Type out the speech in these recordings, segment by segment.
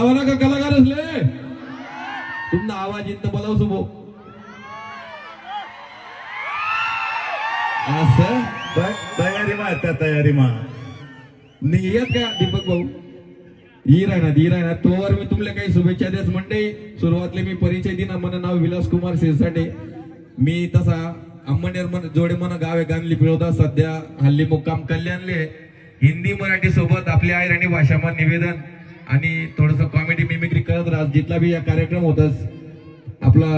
आवाला का कलाकार असले? तुमचा आवाज येत बोलाव सुबो. असं? तयारी मा त्या तयारी मा नियत का दीपक भाऊ? ही राहणार ही राहणार तोवर मी तुमले काही शुभेच्छा देस म्हणते सुरुवातले मी परिचय दिना. मन नाव विलास कुमार शिरसाटे. मी तसा अंमनेर मन जोडे मन गाव आहे गांधली पिळवता. सध्या हल्ली मुक्काम कल्याणले. हिंदी मराठी सोबत आपल्या आई आणि भाषामा निवेदन. आणि थोडस कॉमेडी मिमिक्री करत राहत जिथला बी या कार्यक्रम होतच आपला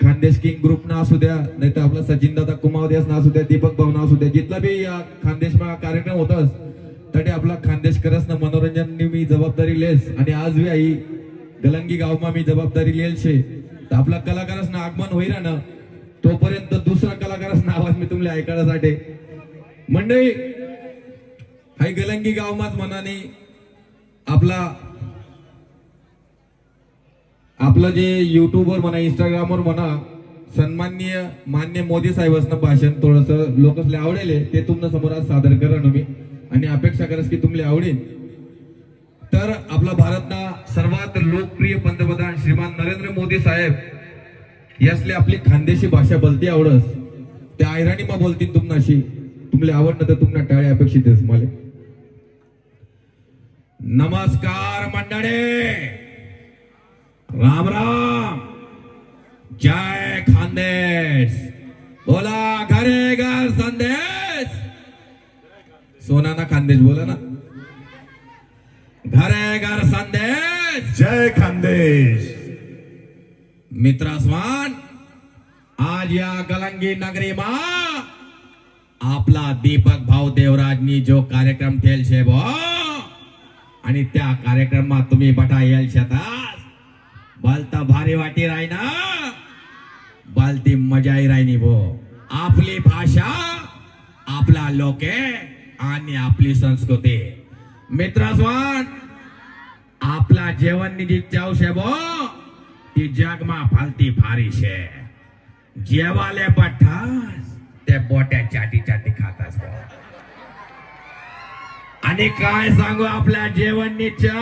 खानदेश किंग ग्रुप ना असू द्या नाही तर आपला सचिन दादा कुमावद्यास ना असू द्या दीपक भाऊ ना असू द्या जिथला बी या खानदेश कार्यक्रम होतच तटे आपला खानदेश करस ना मनोरंजन मी जबाबदारी लेस. आणि आज बी आई गलंगी गावमा मी जबाबदारी लेल शे तर आपला कलाकारच ना आगमन होईल ना तोपर्यंत दुसरा कलाकारच ना आवाज मी तुमले ऐकायसाठी मंडळी हाय गलंगी गावमाच मनाने आपला आपलं जे युट्यूबवर म्हणा इंस्टाग्रामवर म्हणा सन्माननीय मान्य मोदी साहेबांचं भाषण थोडस लोकसले आवडेल ते तुमच्यासमोर आज सादर करा मी आणि अपेक्षा करस की तुमले आवडेल. तर आपला भारतना सर्वात लोकप्रिय पंतप्रधान श्रीमान नरेंद्र मोदी साहेब यासले आपली खानदेशी भाषा बोलती आवडस. त्या आयराणी मा बोलतील तुमनाशी. तुमले आवडणं तर तुम्हाला टाळे अपेक्षित मला. नमस्कार मंडळी. राम राम. जय खानदेश. बोला घरे घर संदेश. सोनाना खानदेश बोला ना. घरे घर संदेश. जय खानदेश. मित्रास्वान आज या गलंगी नगरी मा आपला दीपक भाऊ देवराजनी जो कार्यक्रम ठेल शे बो. आणि त्या कार्यक्रमात तुम्ही बटा येल शेतास बालता भारी वाटी राही ना बालती मजाही राहिनी भो. आपली भाषा आपला लोके आणि आपली संस्कृती. मित्रास्वान आपला जेवण जी चाव शे बो ती जगमा फालती भारी शे. जेवाले पठ्ठास ते बोट्या चाटी चाटी खातास बो आणि काय सांगू आपल्या जेवणीच्या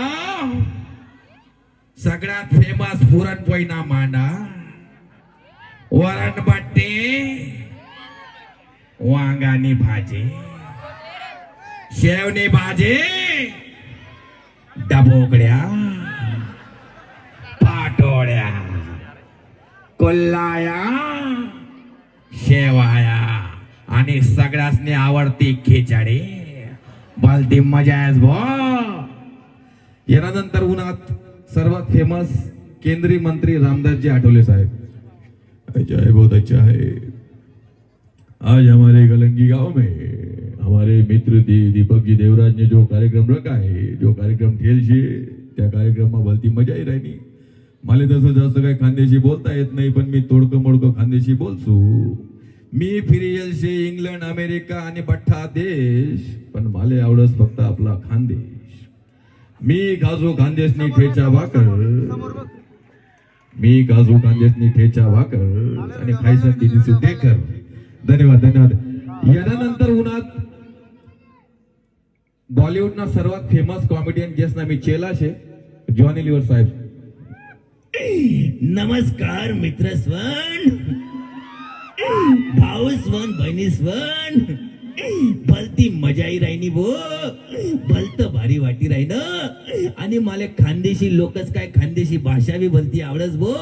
सगळ्यात फेमस पुरणपोळी ना मांडा. वरण भट्टे वांगानी भाजी शेवणी भाजी डबोगड्या पाटोळ्या कोल्हाया शेवाया आणि सगळ्यासनी आवडती खिचडी. भलती मजा आहेस भो यानंतर उन्हात सर्वात फेमस केंद्रीय मंत्री रामदासजी आठवले साहेब. अच्छा बहुत अच्छा है आज हमारे गलंगी गांव में हमारे मित्र दी, दीपक जी देवराज ने जो कार्यक्रम रखा है जो कार्यक्रम ठेल शे त्या कार्यक्रमात भलती मजाही राहिली. मला तसं जास्त काही खानदेशी बोलता येत नाही पण मी तोडकं मोडकं खानदेशी बोलसू मी फिरियल शे इंग्लंड अमेरिका आणि बठ्ठा देश पण मला आवडस फक्त आपला खानदेश. मी गाजो खानदेशनी ठेचा भाकर मी गाजू खानदेशनी ठेचा भाकर आणि खायसाठी दिसू टेकर धन्यवाद धन्यवाद. यानंतर उन्हात बॉलिवूडना सर्वात फेमस कॉमेडियन गेस्ट ना मी चेला शे. जॉनी लिव्हर साहेब. नमस्कार मित्र भाऊस वन बहिणीस वन. भलती मजाही राहिनी भो. भलत भारी वाटी राहीन. आणि मला खानदेशी लोकच काय? खानदेशी भाषा बी भलती आवडच भो.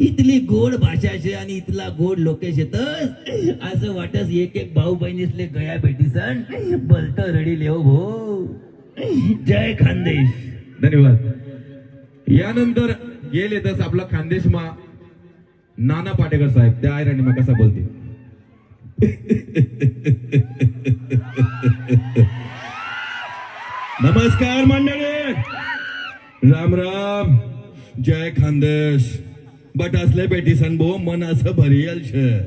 इथली गोड भाषा शे आणि इथला गोड लोकेश येतस असं वाटस एक एक भाऊ बहिणीसले गया भेटीसन. भलत रडी लेव भो. जय खानदेश. धन्यवाद. यानंतर गेले तस आपला खानदेश मा नाना पाटेकर साहेब. त्या आयराणी मग कसा बोलते? नमस्कार मंडळी. राम राम. जय खानदेश. बट असले बेटी सनबो मन असं भरियल छे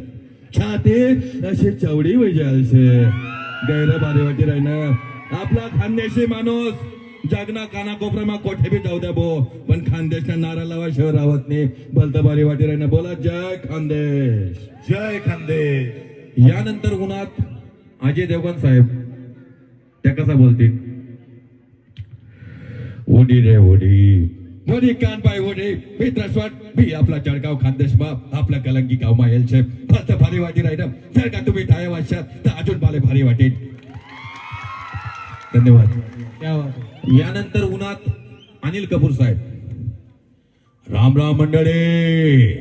छाते असे चवडी वजाल छे गैर बारी वाटी राहिना. आपला खानदेशी माणूस. जगना काना कोपरामा कोठे बी जाऊ द्या भो. पण खानदेशना नारा लावा शहर रावत नाही. भलत बारी वाटी राहिना. बोला जय खानदेश. जय खानदेश. यानंतर उन्हात अजय देवगण साहेब त्या कसा बोलतील? ओढी रे ओढी मोदी कान पाय ओढी मित्र त्रसवाट मी आपला जळगाव खानदेश बाप आपला कलंकी गाव माहेल साहेब फक्त भारी वाटी राहिलं जर का तुम्ही ठाया वाजशात तर अजून मला भारी वाटेल धन्यवाद. यानंतर उन्हात अनिल कपूर साहेब राम राम मंडळी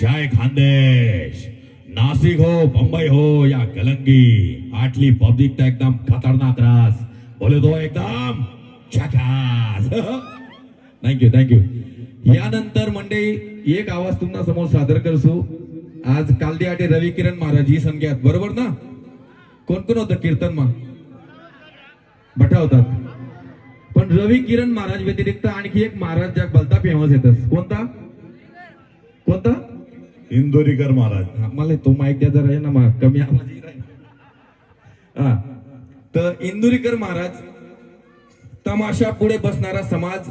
जय खानदेश. नाशिक हो बंबई हो या कलंगी आटली पब्लिक तर एकदम खतरनाक रास. बोले तो एकदम झकास थँक्यू थँक्यू यानंतर मंडळी एक आवाज तुम्हाला समोर सादर करसू. आज कालदी आटे रवी किरण महाराज ही संख्यात बरोबर ना? कोण कोण होतं कीर्तन मा भटा होतात पण रवी किरण महाराज व्यतिरिक्त आणखी एक महाराज ज्या भलता फेमस येतस. कोणता? कोणता? इंदोरीकर महाराज. मला तो माईक द्या जरा हे ना मा कमी आवाज येईल. आहे. हा. तर इंदुरीकर महाराज तमाशा पुढे बसणारा समाज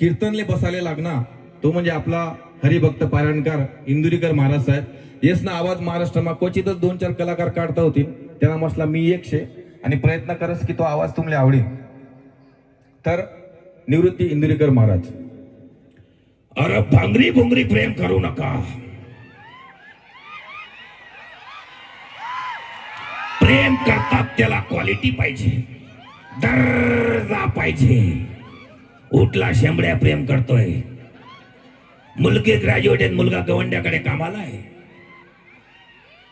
कीर्तनले बसायला लागणार तो म्हणजे आपला हरिभक्त पारायणकार इंदुरीकर महाराज साहेब. येस ना आवाज महाराष्ट्रमा क्वचितच दोन चार कलाकार काढता होतील. त्यांना मसला मी एकशे आणि प्रयत्न करस की तो आवाज तुम्हाला आवडेल. तर निवृत्ती इंदुरीकर महाराज. अरे भांगरी भुंगरी प्रेम करू नका. प्रेम त्याला क्वालिटी पाहिजे. दर्जा पाहिजे. उठला शेंबड्या प्रेम करतोय. मुलगी ग्रॅज्युएट आहे मुलगा गवंड्याकडे कामाला आहे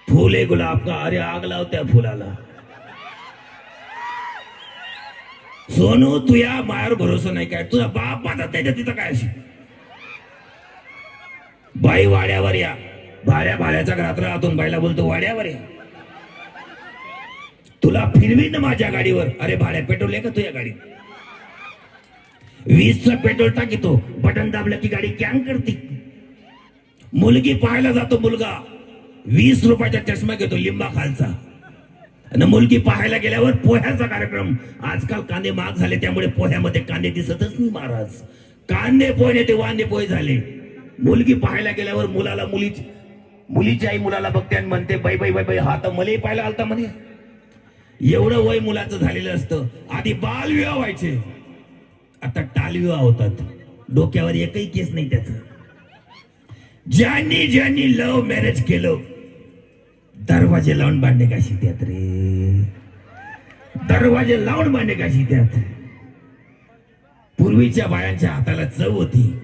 फुले गुलाब का अरे आग लावत्या फुलाला. सोनू तुया मायावर भरोसा नाही काय? तुझा बाप माझा त्याच्या तिथं काय अशी बाई वाड्यावर या. भाड्या भाड्याच्या घरात राहतून बाईला बोलतो वाड्यावर या. तुला फिरवीन माझ्या गाडीवर. अरे भाड्या पेट्रोल आहे का तुझ्या गाडीत? वीसचा पेट्रोल टाकीतो बटन दाबलं की गाडी कॅन करते. मुलगी पाहायला जातो मुलगा. वीस रुपयाचा चष्मा घेतो लिंबा खालचा. आणि मुलगी पाहायला गेल्यावर पोह्याचा कार्यक्रम. आजकाल कांदे महाग झाले त्यामुळे पोह्यामध्ये कांदे दिसतच नाही महाराज. कांदे पोहे ते वांदे पोहे झाले. मुलगी पाहायला गेल्यावर मुलाला मुलीची मुलीची आई मुलाला बघते आणि म्हणते बाई बाई बाई बाई हा तर मलाही पाहायला आलता म्हणे. एवढं वय मुलाचं झालेलं असतं. आधी बालविवाह व्हायचे. आता टालविवाह होतात. डोक्यावर एकही केस नाही त्याच. ज्यांनी ज्यांनी लव्ह मॅरेज केलं दरवाजे लावून भांडे का शित्यात रे. दरवाजे लावून भांडे का शित्यात पूर्वीच्या बायांच्या हाताला चव होती.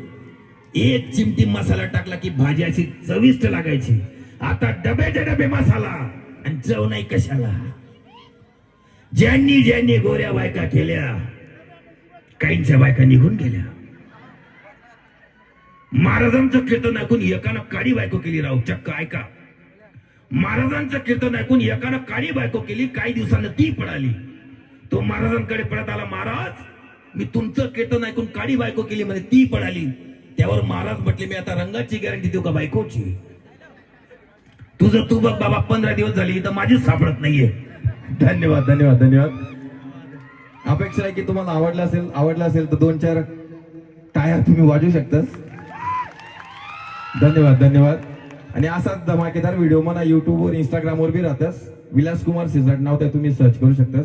एक चिमटी मसाला टाकला की भाजी अशी चविष्ट लागायची. आता डब्याचे डबे मसाला आणि चव नाही कशाला. ज्यांनी ज्यांनी गोऱ्या बायका केल्या काहींच्या बायका निघून गेल्या. महाराजांचं कीर्तन ऐकून एकानं काळी बायको केली राव चक्क ऐका. महाराजांचं कीर्तन ऐकून एकानं काळी बायको केली काही दिवसानं ती पडाली तो महाराजांकडे पडत आला महाराज मी तुमचं कीर्तन ऐकून काळी बायको केली म्हणजे ती पडाली त्यावर महाराज म्हटले मी आता रंगाची गॅरंटी देऊ का बायकोची? तुझं तू बघ बाबा पंधरा दिवस झाली तर माझीच सापडत नाहीये. धन्यवाद धन्यवाद धन्यवाद. अपेक्षा आहे की तुम्हाला आवडलं असेल आवडलं असेल तर दोन चार टाळ्या तुम्ही वाजू शकतास. धन्यवाद धन्यवाद. आणि असाच धमाकेदार व्हिडिओ मला युट्यूबवर इंस्टाग्रामवर बी राहतास. विलास कुमार सिझट नाव त्या तुम्ही सर्च करू शकतास.